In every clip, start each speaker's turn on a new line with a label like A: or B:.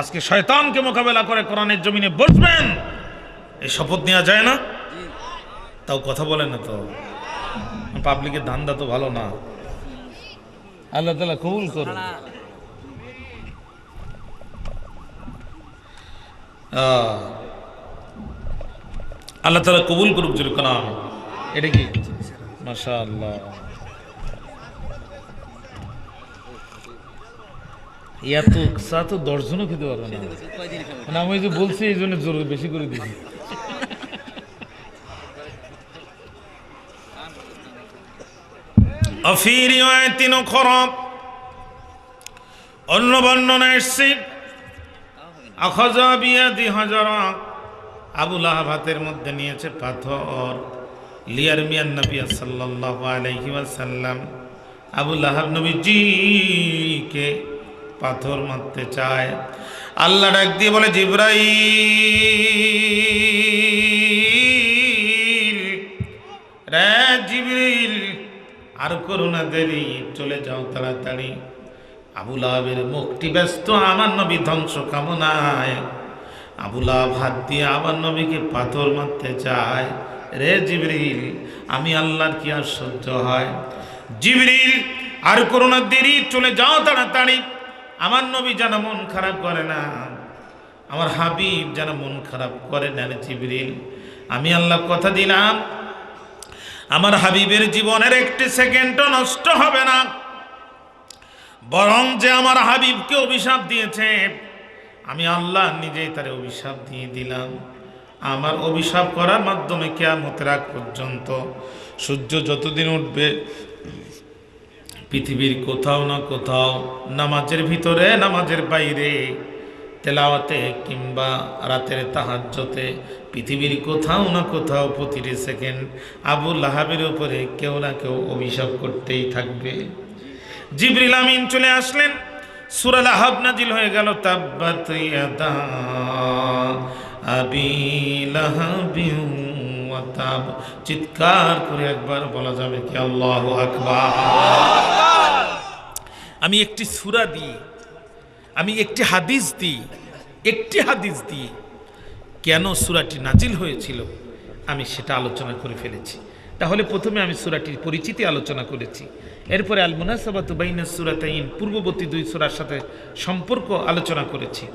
A: আজকে শয়তানকে মোকাবেলা করে কোরআনের জমিনে বসবেন। এই শপথ নেওয়া যায় না? তাও কথা বলেন না তো। পাবলিকের ধান্দা তো ভালো না। আল্লাহ তালা কবুল করুন। আল্লাহ তালা কবুল করুক যেরকম এটা কি? মাশা আল্লাহ ইয়া চা তো দশজনও খেতে পারবে না। মানে আমি যে বলছি, এই জন্য জোর বেশি করে দিয়েছি। আবুল আহাতের মধ্যে নিয়েছে পাথর। লিয়ার মিয়ান নবী সাল্লাল্লাহু সাল্লাম ওয়াসাল্লাম আবুল আহাব পাথর মারতে চায়। আল্লাহ ডাক দিয়ে বলে, জিব্রাইল, রে আর করুণা দেরি, চলে যাও তাড়াতাড়ি। আবুল আহাবের মুখটি ব্যস্ত, আমার নবী ধ্বংস কামনায়। আবুল আহাব হাত দিয়ে আমার নবীকে পাথর মারতে চায়, রে জিবরিল আমি আল্লাহর কি আর সহ্য হয়? জিবরিল আর করুণা দেরি, চলে যাও তাড়াতাড়ি। আমার নবী যেন মন খারাপ করে না, আমার হাবিব যেন মন খারাপ করে না জিবরিল। আমি আল্লাহ কথা দিলাম, আমার হাবিবের জীবনের একটি সেকেন্ডও নষ্ট হবে না। বরং যে আমার হাবিবকে অভিশাপ দিয়েছে, আমি আল্লাহ নিজেই তার অভিশাপ দিয়ে দিলাম। আমার অভিশাপ করার মাধ্যমে কেয়ামতের আগ পর্যন্ত সূর্য যতদিন উঠবে পৃথিবীর কোথাও না কোথাও, নামাজের ভিতরে, নামাজের বাইরে, তেলাওয়াতে কিংবা রাতের তাহাজ্যতে পৃথিবীর কোথাও না কোথাও প্রতিটি সেকেন্ড আবু লাহাবের উপরে কেউ না কেউ অভিশাপ করতেই থাকবে। জিবরিল আমিন চলে আসলেন। সুরাল আহাব নাজিল হয়ে গেল, তাব্বাত আবি লাহাবিন ওয়া চিৎকার করে একবার বলা যাবে কি আল্লাহু আকবার। আমি একটি সূরা দিই, আমি একটি হাদিস দিই, একটি হাদিস দিই। কেন সূরাটি নাজিল হয়েছিল? আমি সেটা আলোচনা করে ফেলেছি। তাহলে প্রথমে আমি সুরাটির পরিচিতি আলোচনা করেছি। এরপরে আল মুনাসাবাতু বাইনা সূরাতাইন, পূর্ববর্তী দুই সুরার সাথে সম্পর্ক আলোচনা করেছি।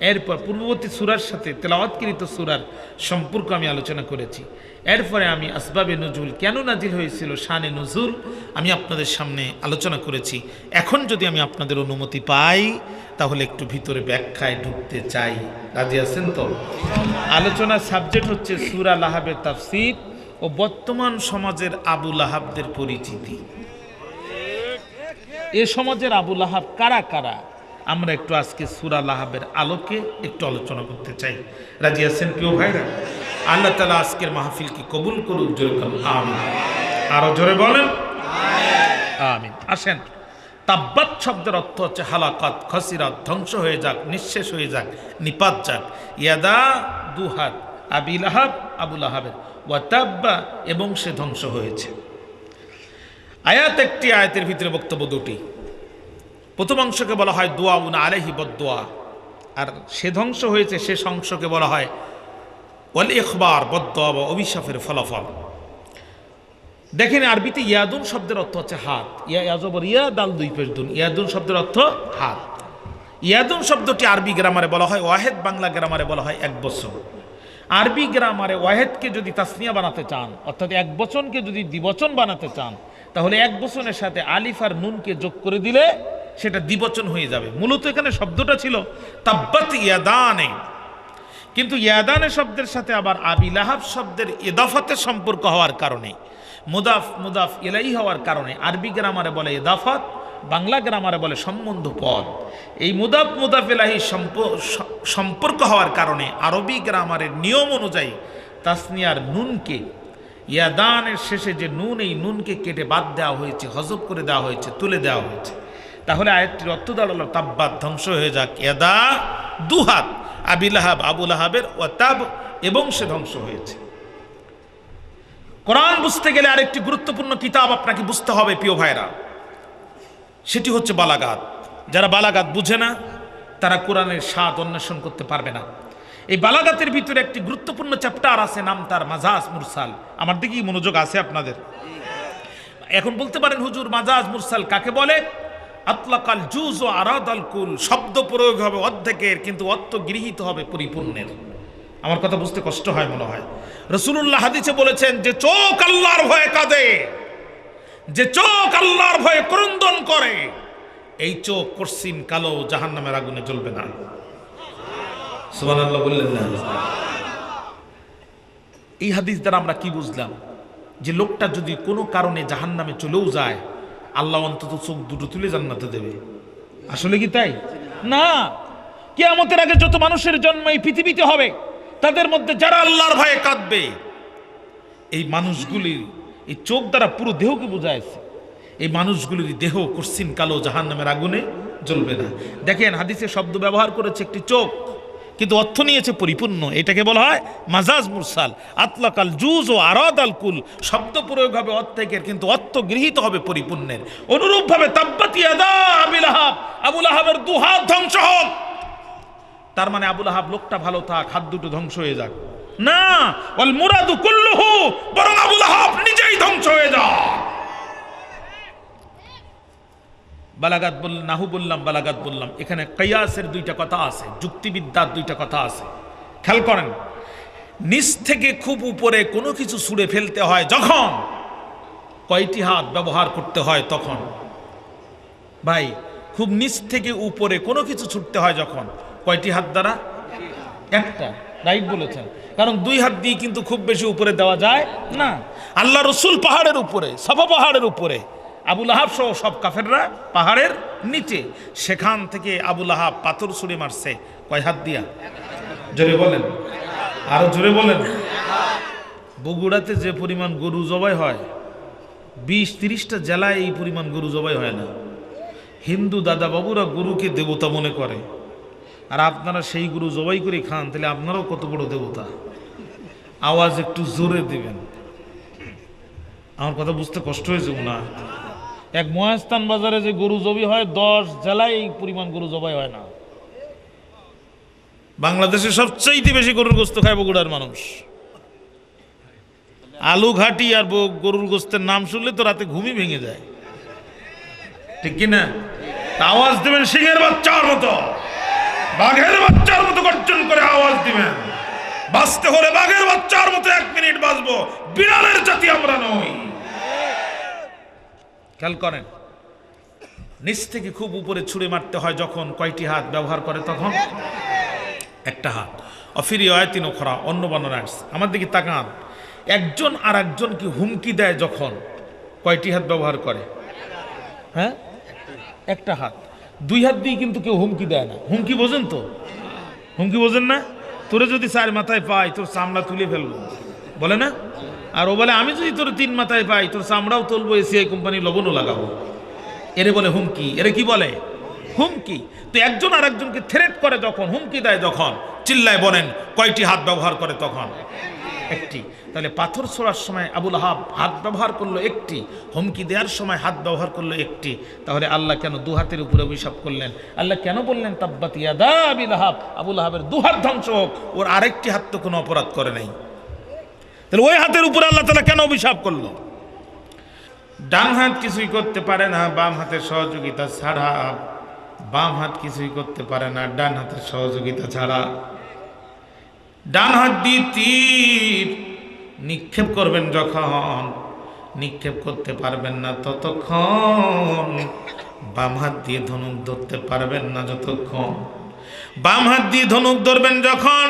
A: এরপর পূর্ববর্তী সুরার সাথে তেলাওয়াতকৃত সুরার সম্পর্ক আমি আলোচনা করেছি। এরপরে আমি আসবাবে নজুল কেন নাজিল হয়েছিল, শানে নজুল আমি আপনাদের সামনে আলোচনা করেছি। এখন যদি আমি আপনাদের অনুমতি পাই, তাহলে একটু ভিতরে ব্যাখ্যায় ঢুকতে চাই। রাজি আছেন তো? আলোচনার সাবজেক্ট হচ্ছে সুরা লাহাবের তাফসির ও বর্তমান সমাজের আবু লাহাবদের পরিচিতি। এ সমাজের আবু লাহাব কারা কারা? আমরা একটু আজকে সুরা লাহাবের আলোকে একটু আলোচনা করতে চাই। রাজি আছেন প্রিয় ভাইরা? আল্লাহ তালা আজকের মাহফিলকে কবুল করুক যেরকম আমিন। আরও জোরে বলেন, আমিন। আসেন। তাব্বাত শব্দের অর্থ হচ্ছে, হালাকাত, খসিরাত, ধ্বংস হয়ে যাক, নিঃশেষ হয়ে যাক, নিপাত যাক। ইয়াদা দুহাত আবিল লাহাব আবুল আহাবের ওয়াতাব্বা এবং সে ধ্বংস হয়েছে। আয়াত একটি আয়াতের ভিতরে বক্তব্য দুটি। প্রথম অংশকে বলা হয় দোয়া উনা আলেহি বদোয়া আর সে ধ্বংস হয়েছে, শেষ অংশকে বলা হয় ওয়াল ইখবার বদোয়া বা অভিশাপের ফলাফল। দেখেন, আরবিতে ইয়াদুন শব্দের অর্থ হচ্ছে হাত। ইয়া ইয়াজবর ইয়া, দাল দুই পেশ দুন। ইয়াদুন শব্দের অর্থ হাত। ইয়াদুন শব্দটি আরবি গ্রামারে বলা হয় ওয়াহেদ, বাংলা গ্রামারে বলা হয় এক বছর আরবি গ্রামারে ওয়াহেদকে যদি তাসনিয়া বানাতে চান, অর্থাৎ এক বচনকে যদি দ্বিবচন বানাতে চান, তাহলে এক বচনের সাথে আলিফ আর নুনকে যোগ করে দিলে সেটা দ্বিবচন হয়ে যাবে। মূলত এখানে শব্দটা ছিল তাব্বাত ইয়াদানে। কিন্তু ইয়াদানে শব্দের সাথে আবার আবি লাহাব শব্দের ইদাফাতের সম্পর্ক হওয়ার কারণে, মুদাফ মুদাফ এলাই হওয়ার কারণে, আরবি গ্রামারে বলে ইদাফাত, বাংলা গ্রামারে বলে সম্বন্ধ পদ। এই মুদাফ মুদাফ এলাহি সম্পর্ক হওয়ার কারণে আরবি গ্রামারের নিয়ম অনুযায়ী তাসনিয়ার নুনকে, ইয়াদানের শেষে যে নুন, এই নুনকে কেটে বাদ দেওয়া হয়েছে, হজব করে দেওয়া হয়েছে, তুলে দেওয়া হয়েছে। তাহলে আয়াতটির অর্থ দাঁড়াল তাব্বাত ধ্বংস হয়ে যাক। এদা দুহাত আবিল আহাব আবুল আহাবের ও তাব এবং সে ধ্বংস হয়েছে। কোরআন বুঝতে গেলে আরেকটি গুরুত্বপূর্ণ কিতাব আপনাকে বুঝতে হবে, প্রিয় ভাইরা সেটি হচ্ছে বালাগাত। যারা বালাগাত বুঝে না, তারা কোরআনের স্বাদ অন্বেষণ করতে পারবে না। এই বালাগাতের ভিতরে একটি গুরুত্বপূর্ণ চ্যাপ্টার আছে, নাম তার মাজাজ মুরসাল। আমার দিকেই মনোযোগ আছে আপনাদের। এখন বলতে পারেন, হুজুর, মাজাজ মুরসাল কাকে বলে? আতলাকাল জুজ ও আরাদ আল কুল, শব্দ প্রয়োগ হবে অর্ধেকের, কিন্তু অর্থ গৃহীত হবে পরিপূর্ণের। আমার কথা বুঝতে কষ্ট হয় মনে হয়। রসুল্লাহ হাদিসে বলেছেন, যে চোখ আল্লাহর ভয়ে কাঁদে, যে চোখ আল্লাহর ভয়ে ক্রন্দন করে, এই চোখ কর্সিন কালো জাহান নামের আগুনে জ্বলবে না। বললেন না। এই হাদিস দ্বারা আমরা কি বুঝলাম? যে লোকটা যদি কোনো কারণে জাহান নামে চলেও যায় আল্লাহ অন্তত চোখ দুটো তুলে জান্নাতে দেবে। আসলে কি তাই? না। কেয়ামতের আগে যত মানুষের জন্ম এই পৃথিবীতে হবে, তাদের মধ্যে যারা আল্লাহর ভয়ে কাঁদবে, এই মানুষগুলির এই চোখ দ্বারা পুরো দেহকে বোঝাইছে এই মানুষগুলির দেহ কর্সিন কালো জাহান নামের আগুনে জ্বলবে না। দেখেন, হাদিসে শব্দ ব্যবহার করেছে একটি চোখ। কিন্তু অর্থ নিয়েছে পরিপূর্ণ। এটাকে বলা হয় মাজাজ মুরসাল। আতলাকাল জুজ ও আরাদ আল কুল। শব্দ প্রয়োগ হবে অর্ধেকের, কিন্তু অর্থ গৃহীত হবে পরিপূর্ণের। অনুরূপভাবে তাব্বাতি আদা আবিল আহাব আবুল আহাবের দুহাত ধ্বংস হোক। তার মানে আবুল আহাব লোকটা ভালো থাক, হাত দুটো ধ্বংস হয়ে যাক। না, ওয়াল মুরাদু কুল্লুহু, বরং আবুল আহাব নিজেই ধ্বংস হয়ে যা বালাগাত বল, নাহু বললাম, বালাগাত বললাম। এখানে কয়াসের দুইটা কথা আছে, যুক্তিবিদ্যার দুইটা কথা আছে। খেয়াল করেন, নিচ থেকে খুব উপরে কোনো কিছু ছুঁড়ে ফেলতে হয় যখন কয়টি হাত ব্যবহার করতে হয় তখন। ভাই, খুব নিচ থেকে উপরে কোনো কিছু ছুটতে হয় যখন। কয়টি হাত দ্বারা? একটা। রাইট বলেছেন। কারণ দুই হাত দিয়ে কিন্তু খুব বেশি উপরে দেওয়া যায় না। আল্লাহ রসুল পাহাড়ের উপরে সফা পাহাড়ের উপরে। আবুল আহাব সহ সব কাফেররা পাহাড়ের নিচে। সেখান থেকে আবুল আহাব পাথর ছুঁড়ে মারছে। কয় হাত দিয়া? জোরে বলেন। আরও জোরে বলেন। বগুড়াতে যে পরিমাণ গরু জবাই হয়, বিশ তিরিশটা জেলায় এই পরিমাণ গরু জবাই হয় না। হিন্দু দাদা বাবুরা গরুকে দেবতা মনে করে। আর আপনারা সেই গরু জবাই করে খান, তাহলে আপনারাও কত বড় দেবতা। আওয়াজ একটু জোরে দেবেন। আমার কথা বুঝতে কষ্ট হয়েছে না এক মহাস্থান বাজারে যে গরু জবি হয়, দশ জেলায় এই পরিমাণ গরু জবাই হয় না। বাংলাদেশে সবচাইতে বেশি গরুর গোস্ত খায় বগুড়ার মানুষ। আলু ঘাটি আর গরুর গোস্তের নাম শুনলে তো রাতে ঘুমই ভেঙে যায়। ঠিক কিনা? আওয়াজ দেবেন সিংহের বাচ্চার মতো। বাঘের বাচ্চার মতো গর্জন করে আওয়াজ দিবেন। বাঁচতে হলে বাঘের বাচ্চার মতো এক মিনিট বাঁচবো। বিড়ালের জাতি আমরা নই। খেয়াল করেন, নিচ থেকে খুব উপরে ছুঁড়ে মারতে হয় যখন কয়টি হাত ব্যবহার করে তখন? একটা হাত। অফিরি অয়তিন খরা অন্য বর্ণনা আমার দিকে তাকান। একজন আর একজনকে হুমকি দেয় যখন কয়টি হাত ব্যবহার করে? হ্যাঁ? একটা হাত। দুই হাত দিয়ে কিন্তু কেউ হুমকি দেয় না। হুমকি বোঝেন তো? হুমকি বোঝেন না? তোরে যদি চার মাথায় পাই তোর চামড়া তুলে ফেলব। বলে না? আর ও বলে, আমি যদি তোর তিন মাথায় পাই, তোর চামড়াও তুলবো এসিআই কোম্পানি লবণও লাগাবো। এরে বলে, হুমকি। এরে কি বলে? হুমকি? তো একজন আর একজনকে থ্রেট করে যখন, হুমকি দেয় যখন, চিল্লায় বলেন, কয়টি হাত ব্যবহার করে তখন? একটি। তাহলে পাথর ছোড়ার সময় আবুল আহাব হাত ব্যবহার করল একটি, হুমকি দেওয়ার সময় হাত ব্যবহার করল একটি। তাহলে আল্লাহ কেন দু হাতের উপরে অভিশাপ করলেন? আল্লাহ কেন বললেন, তাব্বাত ইয়াদা আবিল হাব আবুল হাবের দু হাত ধ্বংস হোক, ওর আরেকটি হাত তো কোনো অপরাধ করে নাই। তাহলে ওই হাতের উপরে আল্লাহ তালা কেন অভিশাপ করল? ডান হাত কিছুই করতে পারে না, বাম হাতের সহযোগিতা ছাড়া। বাম হাত কিছুই করতে পারে না, ডান হাতের সহযোগিতা ছাড়া। ডান হাত দিয়ে তীর নিক্ষেপ করবেন যখন, নিক্ষেপ করতে পারবেন না ততক্ষণ। বাম হাত দিয়ে ধনুক ধরতে পারবেন না যতক্ষণ। বাম হাত দিয়ে ধনুক ধরবেন যখন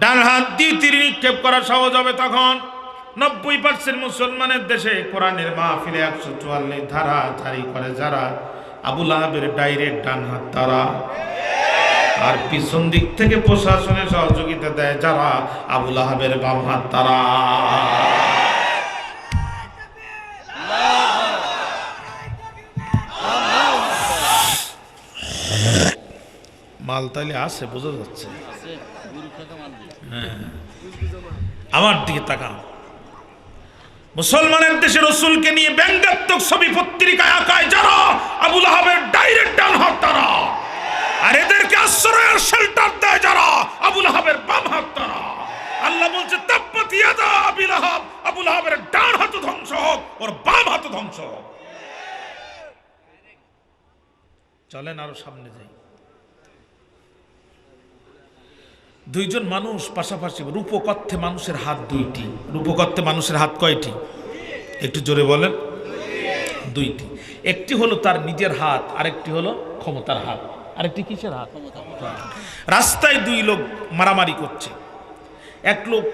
A: ডান হাত দিয়ে তীর নিক্ষেপ করা সহজ হবে তখন। নব্বই পার্সেন্ট মুসলমানের দেশে কোরআনের মাহফিলে একশো চুয়াল্লিশ ধারা ধারি করে যারা। আবুল আহাবের ডাইরেক্ট ডান হাত তারা। আর পিছন দিক থেকে প্রশাসনের সহযোগিতা দেয় যারা আবুল আহাবের বাম হাত তারা। মাল তাহলে আছে বোঝা যাচ্ছে। হ্যাঁ, হ্যাঁ আমার দিকে তাকান মুসলমানের দেশে রসুলকে নিয়ে ব্যঙ্গাত্মক ছবি পত্রিকায় আঁকায় যারা আবুল আহমের ডাইরেক্ট ডান হাত তারা। আর এদেরকে আশ্রয়ের শেল্টার দেয় যারা আবুল আহমের বাম হাত তারা। আল্লাহ বলছে আবুল আহাব ডান হাত ধ্বংস হোক ওর বাম হাত ধ্বংস হোক। চলেন আরও সামনে যাই। দুইজন মানুষ পাশাপাশি, রূপকথ্যে মানুষের হাত দুইটি। রূপকথ্যে মানুষের হাত কয়টি? একটু জোরে বলেন। দুইটি। একটি হলো তার নিজের হাত, আরেকটি হলো ক্ষমতার হাত। আরেকটি কিসের হাত? রাস্তায় দুই লোক মারামারি করছে। এক লোক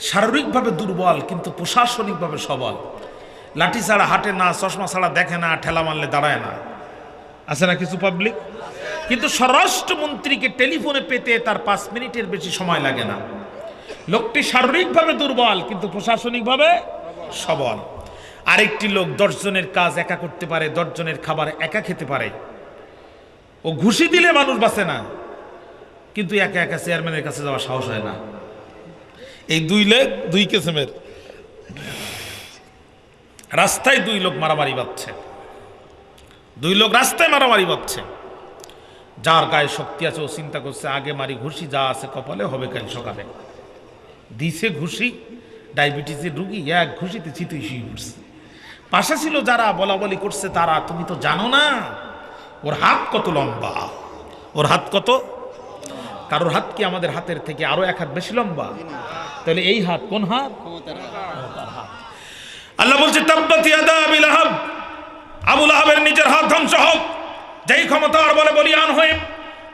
A: শারীরিকভাবে দুর্বল, কিন্তু প্রশাসনিকভাবে সবল। লাঠি ছাড়া হাঁটে না, চশমা ছাড়া দেখে না, ঠেলা মারলে দাঁড়ায় না। আছে না কিছু পাবলিক কিন্তু স্বরাষ্ট্রমন্ত্রীকে টেলিফোনে পেতে তার পাঁচ মিনিটের বেশি সময় লাগে না। লোকটি শারীরিকভাবে দুর্বল, কিন্তু প্রশাসনিকভাবে সবল। আরেকটি লোক দশজনের কাজ একা করতে পারে দশজনের খাবার একা খেতে পারে। ও ঘুষি দিলে মানুষ বাঁচে না, কিন্তু একা একা চেয়ারম্যানের কাছে যাওয়া সাহস হয় না। এই দুই লেগ দুই কেসেমের। রাস্তায় দুই লোক মারামারি বাঁধছে। দুই লোক রাস্তায় মারামারি বাঁধছে। যার গায়ে শক্তি আছে, ও চিন্তা করছে, আগে মারি ঘুষি, যা আছে কপালে হবে কেন সকালে? দিছে ঘুষি, ডায়াবেটিসের রুগী, এক ঘুষিতে চিতুই শুয়ে উঠছে পাশে ছিল যারা বলা বলি করছে, তারা, তুমি তো জানো না, ওর হাত কত লম্বা, ওর হাত কত? কারোর হাত কি আমাদের হাতের থেকে আরও এক হাত বেশি লম্বা? তাহলে এই হাত কোন হাত? আল্লাহ বলছে, তাব্বাত ইয়াদা আবি লাহাব আবু লাহাবের নিজের হাত ধ্বংস হোক। যেই ক্ষমতার বলে বলিয়ান হয়ে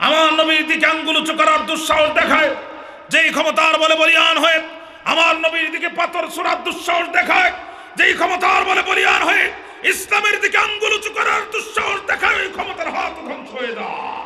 A: আমার নবীর দিকে আঙ্গুল উঁচু করার দুঃসাহস দেখায়, যেই ক্ষমতার বলে বলিয়ান হয়ে আমার নবীর দিকে পাথর ছোড়ার দুঃসাহস দেখায়, যেই ক্ষমতার বলে বলিয়ান হয়ে ইসলামের দিকে আঙ্গুল উঁচু করার দুঃসাহস দেখায়, ওই ক্ষমতার হাত ধ্বংস হয়ে যায়।